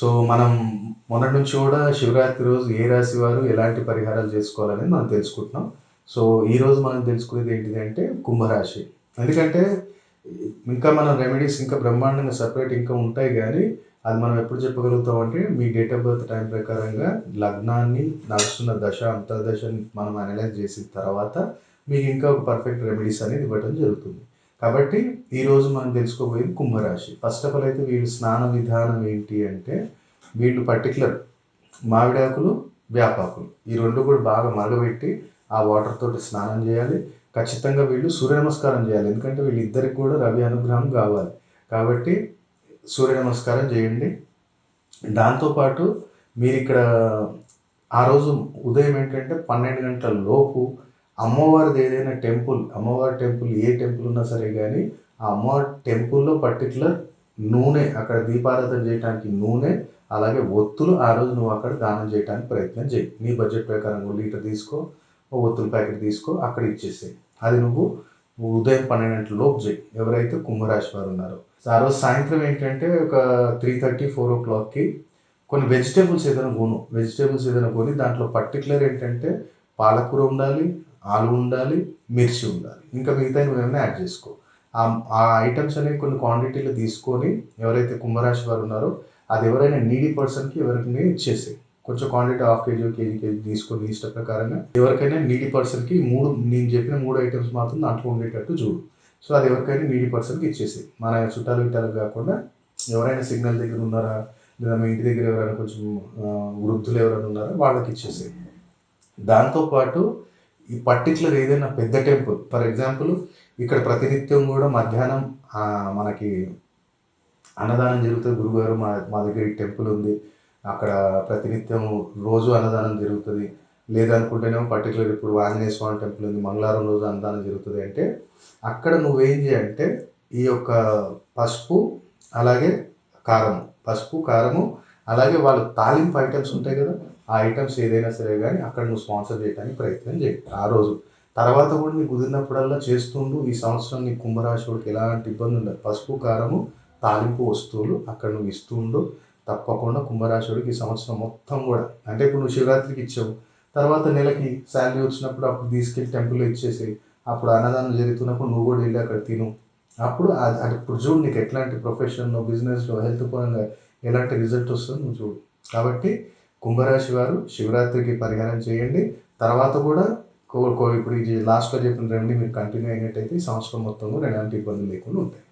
So మనం మొన్నటి నుంచి కూడా శివరాత్రి రోజు ఏ రాశి వారు ఎలాంటి పరిహారాలు చేసుకోవాలనేది మనం తెలుసుకుంటున్నాం. సో ఈరోజు మనం తెలుసుకునేది ఏంటిది అంటే కుంభరాశి. ఎందుకంటే ఇంకా మన రెమెడీస్ ఇంకా బ్రహ్మాండంగా సపరేట్ ఇంకా ఉంటాయి కానీ అది మనం ఎప్పుడు చెప్పగలుగుతాం అంటే మీ డేట్ ఆఫ్ బర్త్ టైం ప్రకారంగా లగ్నాన్ని నడుస్తున్న దశ అంతర్దశని మనం అనలైజ్ చేసిన తర్వాత మీకు ఇంకా ఒక పర్ఫెక్ట్ రెమెడీస్ అనేది ఇవ్వడం జరుగుతుంది. కాబట్టి ఈరోజు మనం తెలుసుకోబోయేది కుంభరాశి. ఫస్ట్ ఆఫ్ ఆల్ అయితే వీళ్ళు స్నాన విధానం ఏంటి అంటే వీళ్ళు పర్టికులర్ మామిడాకులు వేపాకులు. ఈ రెండు కూడా బాగా మరగబెట్టి ఆ వాటర్ తోటి స్నానం చేయాలి. ఖచ్చితంగా వీళ్ళు సూర్య నమస్కారం చేయాలి. ఎందుకంటే వీళ్ళిద్దరికి కూడా రవి అనుగ్రహం కావాలి. కాబట్టి సూర్య నమస్కారం చేయండి. దాంతోపాటు మీరు ఇక్కడ ఆ రోజు ఉదయం ఏంటంటే పన్నెండు గంటల లోపు అమ్మవారిది ఏదైనా టెంపుల్ అమ్మవారి టెంపుల్ ఏ టెంపుల్ ఉన్నా సరే కానీ ఆ అమ్మవారి టెంపుల్లో పర్టికులర్ నూనె అక్కడ దీపారాధన చేయడానికి నూనె అలాగే ఒత్తులు ఆ రోజు నువ్వు అక్కడ దానం చేయడానికి ప్రయత్నం చేయి. నీ బడ్జెట్ ప్రకారం ఓ లీటర్ తీసుకో ఓ ఒత్తుల ప్యాకెట్ తీసుకో అక్కడ ఇచ్చేసేయి. అది నువ్వు ఉదయం పన్నెండు గంటల లోపు చేయి. ఎవరైతే కుంభరాశి వారు ఉన్నారో. ఆ రోజు సాయంత్రం ఏంటంటే ఒక త్రీ థర్టీ ఫోర్ ఓ క్లాక్కి కొన్ని వెజిటేబుల్స్ ఏదైనా కొను. వెజిటేబుల్స్ ఏదైనా కొని దాంట్లో పర్టికులర్ ఏంటంటే పాలకూర ఉండాలి ఆలు ఉండాలి మిర్చి ఉండాలి. ఇంకా మిగతా ఏమైనా యాడ్ చేసుకో. ఆ ఐటమ్స్ అనేవి కొన్ని క్వాంటిటీలో తీసుకొని ఎవరైతే కుంభరాశి వారు ఉన్నారో అది ఎవరైనా నీడీ పర్సన్కి ఎవరికైనా ఇచ్చేసి కొంచెం quantity half KG KG KG తీసుకొని ఇష్ట ప్రకారంగా ఎవరికైనా నీడీ పర్సన్కి మూడు నేను చెప్పిన మూడు ఐటమ్స్ మాత్రం దాంట్లో ఉండేటట్టు చూడు. సో అది ఎవరికైనా నీడీ పర్సన్కి ఇచ్చేసి మన చుట్టాలు గిట్టాలు కాకుండా ఎవరైనా సిగ్నల్ దగ్గర ఉన్నారా? లేదా మీ ఇంటి దగ్గర ఎవరైనా కొంచెం వృద్ధులు ఎవరైనా ఉన్నారా? వాళ్ళకి ఇచ్చేసి దాంతోపాటు ఈ పర్టికులర్ ఏదైనా పెద్ద టెంపుల్ ఫర్ ఎగ్జాంపుల్ ఇక్కడ ప్రతినిత్యం కూడా మధ్యాహ్నం మనకి అన్నదానం జరుగుతుంది. గురుగారు మా మా దగ్గర ఈ టెంపుల్ ఉంది. అక్కడ ప్రతినిత్యం రోజు అన్నదానం జరుగుతుంది. లేదనుకుంటేనేమో పర్టికులర్ ఇప్పుడు ఆంజనేయ స్వామి టెంపుల్ ఉంది. మంగళవారం రోజు అన్నదానం జరుగుతుంది. అంటే అక్కడ నువ్వేం చేయాలంటే ఈ యొక్క పసుపు అలాగే కారం పసుపు కారము అలాగే వాళ్ళ తాలింపు ఐటమ్స్ ఉంటాయి కదా ఆ ఐటమ్స్ ఏదైనా సరే కానీ అక్కడ నువ్వు స్పాన్సర్ చేయడానికి ప్రయత్నం చేయి. ఆ రోజు. తర్వాత కూడా నీకు కుదిరినప్పుడల్లా చేస్తుండు. ఈ సంవత్సరం నీ కుంభరాశివుడికి ఎలాంటి ఇబ్బంది ఉండదు. పసుపు కారము తాలింపు వస్తువులు అక్కడ నువ్వు ఇస్తుండు. తప్పకుండా కుంభరాశుడికి ఈ సంవత్సరం మొత్తం కూడా. అంటే ఇప్పుడు నువ్వు శివరాత్రికి ఇచ్చావు. తర్వాత నెలకి శాలరీ వచ్చినప్పుడు అప్పుడు తీసుకెళ్ళి టెంపుల్లో ఇచ్చేసి అప్పుడు అన్నదానం జరుగుతున్నప్పుడు నువ్వు కూడా వెళ్ళి అక్కడ తిను. అప్పుడు అది ఇప్పుడు చూడు నీకు ఎట్లాంటి ప్రొఫెషన్లో బిజినెస్లో హెల్త్ పరంగా ఎలాంటి రిజల్ట్ వస్తుందో నువ్వు చూడు. కాబట్టి కుంభరాశి వారు శివరాత్రికి పరిహారం చేయండి. తర్వాత కూడా కో- కో- ఇప్పుడు ఇది లాస్ట్లో చెప్పిన రెమెడీ మీరు కంటిన్యూ అయినట్టయితే సంవత్సరం మొత్తంలో ఎలాంటి ఇబ్బందులు లేకుండా ఉంటాయి.